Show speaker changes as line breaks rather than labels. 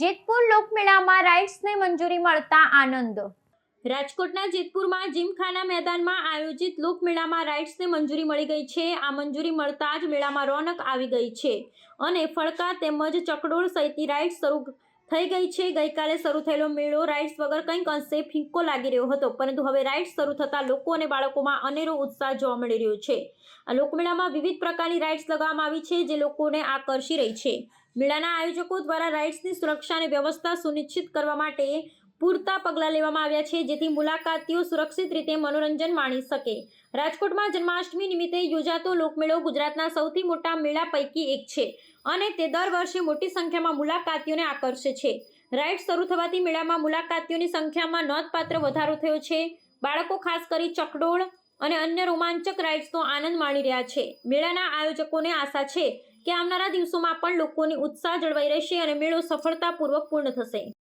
જેતપુર લોકમેળામાં રાઇડ્સને મંજૂરી મળતા આનંદ.
રાજકોટના જેતપુરમાં જીમખાના મેદાનમાં આયોજિત લોકમેળામાં રાઇડ્સને મંજૂરી મળી ગઈ છે. આ મંજૂરી મળતા જ મેળામાં રોનક આવી ગઈ છે અને ફળકા તેમજ ચકડોળ સહિતની રાઇડ્સ શરૂ થઈ ગઈ છે. ગઈકાલે શરૂ થયેલો મેળો રાઇડ્સ વગર કંઈક અંશે ફિંકો લાગી રહ્યો હતો. પરંતુ હવે રાઇડ્સ શરૂ થતાં લોકો અને બાળકોમાં અનેરો ઉત્સાહ જોવા મળી રહ્યો છે. આ લોકમેળામાં વિવિધ પ્રકારની રાઇડ્સ લગાવવામાં આવી છે, જે લોકોને આકર્ષી રહી છે. મેળાના આયોજકો દ્વારા રાઇડ્સની સુરક્ષા અને વ્યવસ્થા સુનિશ્ચિત કરવા માટે પૂરતા પગલાં લેવામાં આવ્યા છે, જેથી મુલાકાતીઓ સુરક્ષિત રીતે મનોરંજન માણી શકે. રાજકોટમાં જન્માષ્ટમી નિમિત્તે યોજાતો લોકમેળો ગુજરાતના સૌથી મોટા મેળા પૈકી એક છે અને તે દર વર્ષે મોટી સંખ્યામાં મુલાકાતીઓને આકર્ષે છે. રાઇડ શરૂ થવાથી મેળામાં મુલાકાતીઓની સંખ્યામાં નોંધપાત્ર વધારો થયો છે. બાળકો ખાસ કરી ચકડોળ અને અન્ય રોમાંચક રાઇડ્સનો આનંદ માણી રહ્યા છે. મેળાના આયોજકોને આશા છે કે આવનારા દિવસોમાં પણ લોકોની ઉત્સાહ જળવાઈ રહેશે અને મેળો સફળતાપૂર્વક પૂર્ણ થશે.